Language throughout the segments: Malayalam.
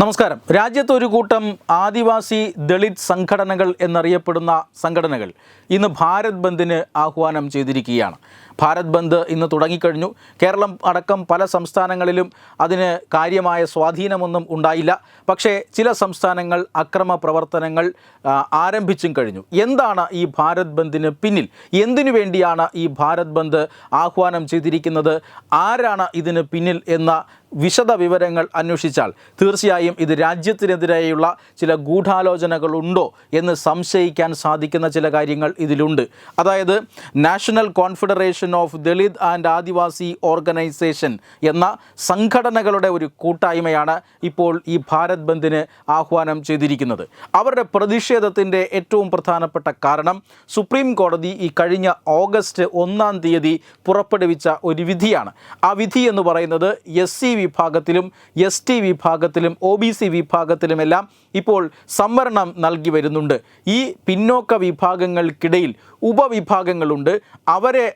നമസ്കാരം. രാജ്യത്ത് ഒരു കൂട്ടം ആദിവാസി ദളിത് സംഘടനകൾ എന്നറിയപ്പെടുന്ന സംഘടനകൾ ഇന്ന് ഭാരത് ബന്ദിന് ആഹ്വാനം ചെയ്തിരിക്കുകയാണ്. ഭാരത് ബന്ദ് ഇന്ന് തുടങ്ങിക്കഴിഞ്ഞു. കേരളം അടക്കം പല സംസ്ഥാനങ്ങളിലും അതിന് കാര്യമായ സ്വാധീനമൊന്നും ഉണ്ടായില്ല. പക്ഷേ ചില സംസ്ഥാനങ്ങൾ അക്രമ പ്രവർത്തനങ്ങൾ ആരംഭിച്ചും കഴിഞ്ഞു. എന്താണ് ഈ ഭാരത് ബന്ദിന് പിന്നിൽ? എന്തിനു വേണ്ടിയാണ് ഈ ഭാരത് ബന്ദ് ആഹ്വാനം ചെയ്തിരിക്കുന്നത്? ആരാണ് ഇതിന് പിന്നിൽ എന്ന വിശദ വിവരങ്ങൾ അന്വേഷിച്ചാൽ തീർച്ചയായും ഇത് രാജ്യത്തിനെതിരെയുള്ള ചില ഗൂഢാലോചനകളുണ്ടോ എന്ന് സംശയിക്കാൻ സാധിക്കുന്ന ചില കാര്യങ്ങൾ ഇതിലുണ്ട്. അതായത് national confederation of Dalit and Adivasi organisation എന്ന സംഘടനകളുടെ ഒരു കൂട്ടായ്മയാണ് ഇപ്പോൾ ഈ ഭാരത് ബന്ദിന് ആഹ്വാനം ചെയ്തിരിക്കുന്നത്. അവരുടെ പ്രതിഷേധത്തിന്റെ ഏറ്റവും പ്രധാനപ്പെട്ട കാരണം സുപ്രീം കോടതി ഈ കഴിഞ്ഞ ഓഗസ്റ്റ് ഒന്നാം തീയതി പുറപ്പെടുവിച്ച ഒരു വിധിയാണ്. ആ വിധി എന്ന് പറയുന്നത് എസ് സി വിഭാഗത്തിലും എസ് ടി വിഭാഗത്തിലും ഒ ബി സി വിഭാഗത്തിലുമെല്ലാം ഇപ്പോൾ സംവരണം നൽകി വരുന്നുണ്ട്. ഈ പിന്നോക്ക വിഭാഗങ്ങൾക്കിടയിൽ ഉപവിഭാഗങ്ങളുണ്ട്. അവരെ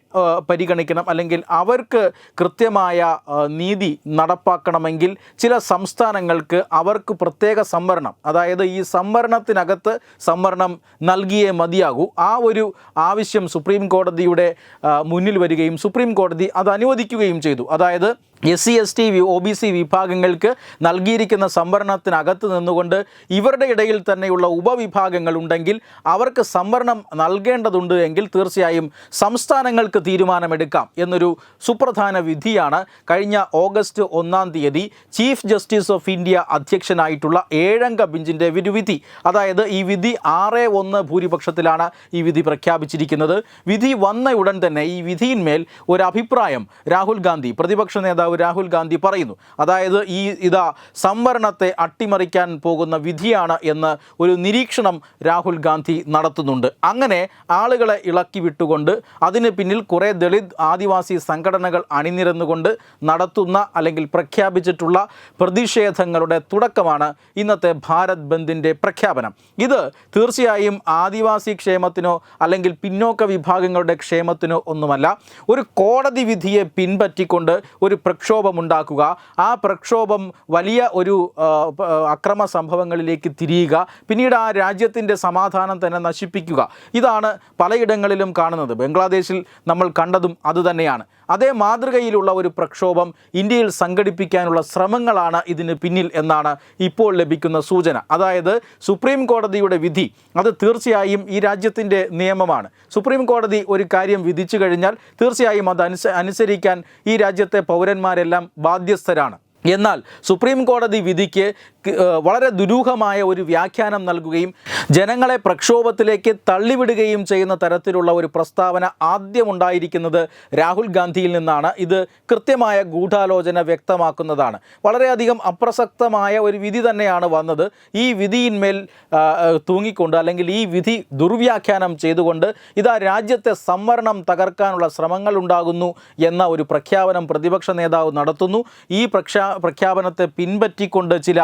പരിഗണിക്കണം. അല്ലെങ്കിൽ അവർക്ക് കൃത്യമായ നീതി നടപ്പാക്കണമെങ്കിൽ ചില സംസ്ഥാനങ്ങൾക്ക് അവർക്ക് പ്രത്യേക സംവരണം അതായത് ഈ സംവരണത്തിനകത്ത് സംവരണം നൽകിയേ മതിയാകൂ. ആ ഒരു ആവശ്യം സുപ്രീം കോടതിയുടെ മുന്നിൽ വരികയും സുപ്രീം കോടതി അത് അനുവദിക്കുകയും ചെയ്തു. അതായത് S C S T O B C വിഭാഗങ്ങൾക്ക് നൽകിയിരിക്കുന്ന സംവരണത്തിനകത്ത് നിന്നുകൊണ്ട് ഇവരുടെ ഇടയിൽ തന്നെയുള്ള ഉപവിഭാഗങ്ങൾ ഉണ്ടെങ്കിൽ അവർക്ക് സംവരണം നൽകേണ്ടതുണ്ട് എങ്കിൽ തീർച്ചയായും സംസ്ഥാനങ്ങൾക്ക് തീരുമാനമെടുക്കാം എന്നൊരു സുപ്രധാന വിധിയാണ് കഴിഞ്ഞ ഓഗസ്റ്റ് ഒന്നാം തീയതി ചീഫ് ജസ്റ്റിസ് ഓഫ് ഇന്ത്യ അധ്യക്ഷനായിട്ടുള്ള ഏഴംഗ ബെഞ്ചിന്റെ ഒരു വിധി അതായത് ഈ വിധി ആറ് ഒന്ന് ഭൂരിപക്ഷത്തിലാണ് ഈ വിധി പ്രഖ്യാപിച്ചിരിക്കുന്നത്. വിധി വന്ന ഉടൻ തന്നെ ഈ വിധിയിന്മേൽ ഒരു അഭിപ്രായം രാഹുൽ ഗാന്ധി പ്രതിപക്ഷ നേതാവ് രാഹുൽ ഗാന്ധി പറയുന്നു. അതായത് ഈ ഇതാ സംവരണത്തെ അട്ടിമറിക്കാൻ പോകുന്ന വിധിയാണ് എന്ന് ഒരു നിരീക്ഷണം രാഹുൽ ഗാന്ധി നടത്തുന്നുണ്ട്. അങ്ങനെ ആളുകളെ ഇളക്കി വിട്ടുകൊണ്ട് അതിന് പിന്നിൽ കുറേ ദളിത് ആദിവാസി സംഘടനകൾ അണിനിരന്നുകൊണ്ട് നടത്തുന്ന അല്ലെങ്കിൽ പ്രഖ്യാപിച്ചിട്ടുള്ള പ്രതിഷേധങ്ങളുടെ തുടക്കമാണ് ഇന്നത്തെ ഭാരത് ബന്ദിന്റെ പ്രഖ്യാപനം. ഇത് തീർച്ചയായും ആദിവാസി ക്ഷേമത്തിനോ അല്ലെങ്കിൽ പിന്നോക്ക വിഭാഗങ്ങളുടെ ക്ഷേമത്തിനോ ഒന്നുമല്ല ഒരു കോടതി വിധിയെ പിൻപറ്റിക്കൊണ്ട് ഒരു പ്രക്ഷോഭമുണ്ടാക്കുക ആ പ്രക്ഷോഭം വലിയ ഒരു അക്രമ സംഭവങ്ങളിലേക്ക് തിരിയുക പിന്നീട് ആ രാജ്യത്തിന്റെ സമാധാനം തന്നെ നശിപ്പിക്കുക. ഇതാണ് പലയിടങ്ങളിലും കാണുന്നത്. ബംഗ്ലാദേശിൽ നമ്മൾ കണ്ടതും അതുതന്നെയാണ്. അതേ മാതൃകയിലുള്ള ഒരു പ്രക്ഷോഭം ഇന്ത്യയിൽ സംഘടിപ്പിക്കാനുള്ള ശ്രമങ്ങളാണ് ഇതിന് പിന്നിൽ എന്നാണ് ഇപ്പോൾ ലഭിക്കുന്ന സൂചന. അതായത് സുപ്രീം കോടതിയുടെ വിധി അത് തീർച്ചയായും ഈ രാജ്യത്തിന്റെ നിയമമാണ്. സുപ്രീം കോടതി ഒരു കാര്യം വിധിച്ചു കഴിഞ്ഞാൽ തീർച്ചയായും അത് അനുസ അനുസരിക്കാൻ ഈ രാജ്യത്തെ പൗരന്മാരെല്ലാം ബാധ്യസ്ഥരാണ്. എന്നാൽ സുപ്രീം കോടതി വിധിക്ക് വളരെ ദുരൂഹമായ ഒരു വ്യാഖ്യാനം നൽകുകയും ജനങ്ങളെ പ്രക്ഷോഭത്തിലേക്ക് തള്ളിവിടുകയും ചെയ്യുന്ന തരത്തിലുള്ള ഒരു പ്രസ്താവന ആദ്യമുണ്ടായിരിക്കുന്നത് രാഹുൽ ഗാന്ധിയിൽ നിന്നാണ്. ഇത് കൃത്യമായ ഗൂഢാലോചന വ്യക്തമാക്കുന്നതാണ്. വളരെയധികം അപ്രസക്തമായ ഒരു വിധി തന്നെയാണ് വന്നത്. ഈ വിധിയിന്മേൽ തൂങ്ങിക്കൊണ്ട് അല്ലെങ്കിൽ ഈ വിധി ദുർവ്യാഖ്യാനം ചെയ്തുകൊണ്ട് ഇതാ രാജ്യത്തെ സംവരണം തകർക്കാനുള്ള ശ്രമങ്ങൾ ഉണ്ടാകുന്നു എന്ന ഒരു പ്രഖ്യാപനം പ്രതിപക്ഷ നേതാവ് നടത്തുന്നു. ഈ പ്രഖ്യാ പ്രഖ്യാപനത്തെ പിൻപറ്റിക്കൊണ്ട് ചില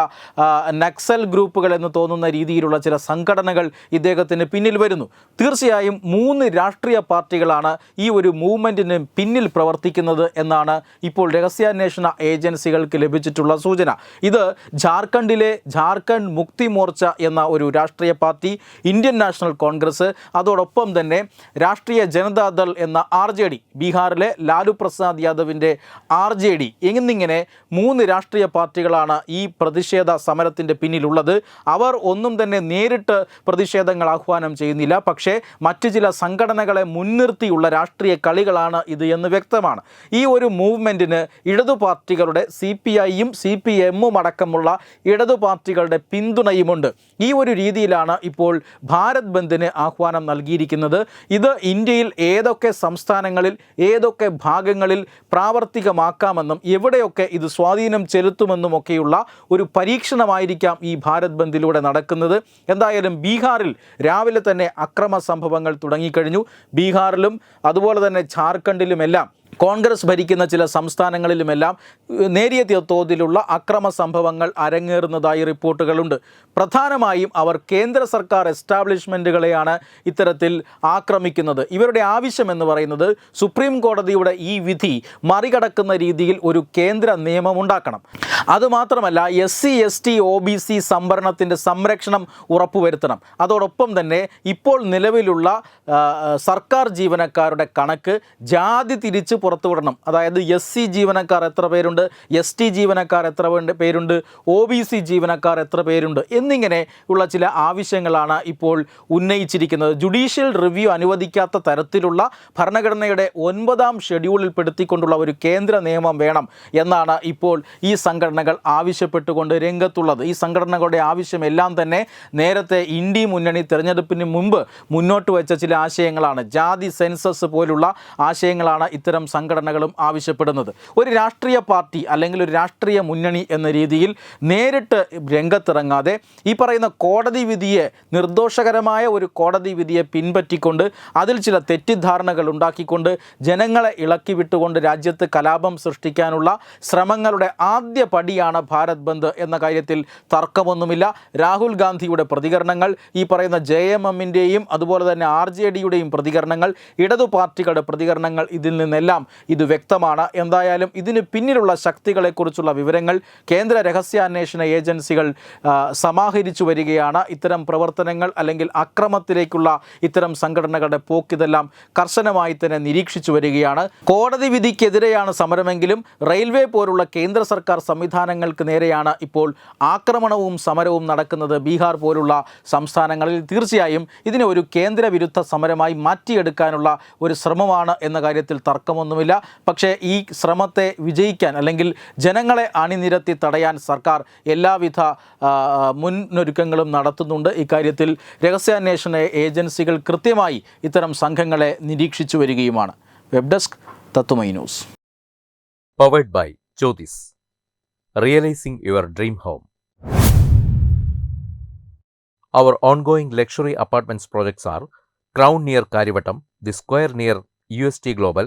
നക്സൽ ഗ്രൂപ്പുകൾ എന്ന് തോന്നുന്ന രീതിയിലുള്ള ചില സംഘടനകൾ ഇദ്ദേഹത്തിന് പിന്നിൽ വരുന്നു. തീർച്ചയായും മൂന്ന് രാഷ്ട്രീയ പാർട്ടികളാണ് ഈ ഒരു മൂവ്മെന്റിന് പിന്നിൽ പ്രവർത്തിക്കുന്നത് എന്നാണ് ഇപ്പോൾ രഹസ്യാന്വേഷണ ഏജൻസികൾക്ക് ലഭിച്ചിട്ടുള്ള സൂചന. ഇത് ജാർഖണ്ഡിലെ ജാർഖണ്ഡ് മുക്തി മോർച്ച എന്ന ഒരു രാഷ്ട്രീയ പാർട്ടി ഇന്ത്യൻ നാഷണൽ കോൺഗ്രസ് അതോടൊപ്പം തന്നെ രാഷ്ട്രീയ ജനതാദൾ എന്ന ആർ ജെ ഡി ബീഹാറിലെ ലാലു പ്രസാദ് യാദവിന്റെ ആർ ജെ ഡി എന്നിങ്ങനെ മൂന്ന് രാഷ്ട്രീയ പാർട്ടികളാണ് ഈ പ്രതിഷേധ സമരത്തിന്റെ പിന്നിലുള്ളത്. അവർ ഒന്നും തന്നെ നേരിട്ട് പ്രതിഷേധങ്ങൾ ആഹ്വാനം ചെയ്യുന്നില്ല. പക്ഷേ മറ്റ് ചില സംഘടനകളെ മുൻനിർത്തിയുള്ള രാഷ്ട്രീയ കളികളാണ് ഇത് എന്ന് വ്യക്തമാണ്. ഈ ഒരു മൂവ്മെന്റിന് ഇടതു പാർട്ടികളുടെ സി പി ഐയും സി പി എമ്മും അടക്കമുള്ള ഇടതു പാർട്ടികളുടെ പിന്തുണയുമുണ്ട്. ഈ ഒരു രീതിയിലാണ് ഇപ്പോൾ ഭാരത് ബന്ദിന് ആഹ്വാനം നൽകിയിരിക്കുന്നത്. ഇത് ഇന്ത്യയിൽ ഏതൊക്കെ സംസ്ഥാനങ്ങളിൽ ഏതൊക്കെ ഭാഗങ്ങളിൽ പ്രാവർത്തികമാക്കാമെന്നും എവിടെയൊക്കെ ഇത് സ്വാധീനം ചെലുത്തുമെന്നുമൊക്കെയുള്ള ഒരു പരീക്ഷണമായിരിക്കാം ഈ ഭാരത് ബന്ദിലൂടെ നടക്കുന്നത്. എന്തായാലും ബീഹാറിൽ രാവിലെ തന്നെ അക്രമ സംഭവങ്ങൾ തുടങ്ങിക്കഴിഞ്ഞു. ബീഹാറിലും അതുപോലെ തന്നെ ജാർഖണ്ഡിലുമെല്ലാം കോൺഗ്രസ് ഭരിക്കുന്ന ചില സംസ്ഥാനങ്ങളിലുമെല്ലാം നേരിയ തോതിലുള്ള അക്രമ സംഭവങ്ങൾ അരങ്ങേറുന്നതായി റിപ്പോർട്ടുകളുണ്ട്. പ്രധാനമായും അവർ കേന്ദ്ര സർക്കാർ എസ്റ്റാബ്ലിഷ്മെന്റുകളെയാണ് ഇത്തരത്തിൽ ആക്രമിക്കുന്നത്. ഇവരുടെ ആവശ്യം എന്ന് പറയുന്നത് സുപ്രീം കോടതിയുടെ ഈ വിധി മറികടക്കുന്ന രീതിയിൽ ഒരു കേന്ദ്ര നിയമം ഉണ്ടാക്കണം. അതുമാത്രമല്ല S C S T O B C സംവരണത്തിന്റെ സംരക്ഷണം ഉറപ്പുവരുത്തണം. അതോടൊപ്പം തന്നെ ഇപ്പോൾ നിലവിലുള്ള സർക്കാർ ജീവനക്കാരുടെ കണക്ക് ജാതി തിരിച്ച് പുറത്തുവിടണം അതായത് എസ് സി ജീവനക്കാർ എത്ര പേരുണ്ട്? എസ് ടി ജീവനക്കാർ എത്ര പേരുണ്ട്? ഒ ബി സി ജീവനക്കാർ എത്ര പേരുണ്ട്? എന്നിങ്ങനെ ഉള്ള ചില ആവശ്യങ്ങളാണ് ഇപ്പോൾ ഉന്നയിച്ചിരിക്കുന്നത്. ജുഡീഷ്യൽ റിവ്യൂ അനുവദിക്കാത്ത തരത്തിലുള്ള ഭരണഘടനയുടെ ഒൻപതാം ഷെഡ്യൂളിൽ പെടുത്തിക്കൊണ്ടുള്ള ഒരു കേന്ദ്ര നിയമം വേണം എന്നാണ് ഇപ്പോൾ ഈ സംഘടനകൾ ആവശ്യപ്പെട്ടുകൊണ്ട് രംഗത്തുള്ളത്. ഈ സംഘടനകളുടെ ആവശ്യമെല്ലാം തന്നെ നേരത്തെ ഇന്ത്യ മുന്നണി തെരഞ്ഞെടുപ്പിന് മുമ്പ് മുന്നോട്ട് വെച്ച ചില ആശയങ്ങളാണ്. ജാതി സെൻസസ് പോലുള്ള ആശയങ്ങളാണ് ഇത്തരം സംഘടനകളും ആവശ്യപ്പെടുന്നത്. ഒരു രാഷ്ട്രീയ പാർട്ടി അല്ലെങ്കിൽ ഒരു രാഷ്ട്രീയ മുന്നണി എന്ന രീതിയിൽ നേരിട്ട് രംഗത്തിറങ്ങാതെ ഈ പറയുന്ന കോടതി വിധിയെ നിർദോഷകരമായ ഒരു കോടതി വിധിയെ പിൻപറ്റിക്കൊണ്ട് അതിൽ ചില തെറ്റിദ്ധാരണകൾ ഉണ്ടാക്കിക്കൊണ്ട് ജനങ്ങളെ ഇളക്കി വിട്ടുകൊണ്ട് രാജ്യത്ത് കലാപം സൃഷ്ടിക്കാനുള്ള ശ്രമങ്ങളുടെ ആദ്യ പടിയാണ് ഭാരത് ബന്ദ് എന്ന കാര്യത്തിൽ തർക്കമൊന്നുമില്ല. രാഹുൽ ഗാന്ധിയുടെ പ്രതികരണങ്ങൾ ഈ പറയുന്ന ജെ എം എമ്മിന്റെയും അതുപോലെ തന്നെ ആർ ജെ ഡിയുടെയും പ്രതികരണങ്ങൾ ഇടതു പാർട്ടികളുടെ പ്രതികരണങ്ങൾ ഇതിൽ നിന്നെല്ലാം ഇത് വ്യക്തമാണ്. എന്തായാലും ഇതിന് പിന്നിലുള്ള ശക്തികളെക്കുറിച്ചുള്ള വിവരങ്ങൾ കേന്ദ്ര രഹസ്യാന്വേഷണ ഏജൻസികൾ സമാഹരിച്ചു വരികയാണ്. ഇത്തരം പ്രവർത്തനങ്ങൾ അല്ലെങ്കിൽ അക്രമത്തിലേക്കുള്ള ഇത്തരം സംഘടനകളുടെ പോക്കിതെല്ലാം കർശനമായി തന്നെ നിരീക്ഷിച്ചു വരികയാണ്. കോടതി വിധിക്കെതിരെയാണ് സമരമെങ്കിലും റെയിൽവേ പോലുള്ള കേന്ദ്ര സർക്കാർ സംവിധാനങ്ങൾക്ക് നേരെയാണ് ഇപ്പോൾ ആക്രമണവും സമരവും നടക്കുന്നത്. ബീഹാർ പോലുള്ള സംസ്ഥാനങ്ങളിൽ തീർച്ചയായും ഇതിനെ ഒരു കേന്ദ്ര വിരുദ്ധ സമരമായി മാറ്റിയെടുക്കാനുള്ള ഒരു ശ്രമമാണ് എന്ന കാര്യത്തിൽ തർക്കമൊന്നുമില്ല പക്ഷേ ഈ ശ്രമത്തെ വിജയിക്കാൻ അല്ലെങ്കിൽ ജനങ്ങളെ അണിനിരത്തി തടയാൻ സർക്കാർ എല്ലാവിധ മുന്നൊരുക്കങ്ങളും നടത്തുന്നുണ്ട്. ഇക്കാര്യത്തിൽ രഹസ്യാന്വേഷണ ഏജൻസികൾ കൃത്യമായി ഇത്തരം സംഘങ്ങളെ നിരീക്ഷിച്ചു വരികയുമാണ്. വെബ് ഡെസ്ക് തത്തുമൈ news. Powered by Jyothis realising your dream home our ongoing luxury apartments projects are crown near Kariavattom the square near U S T Crown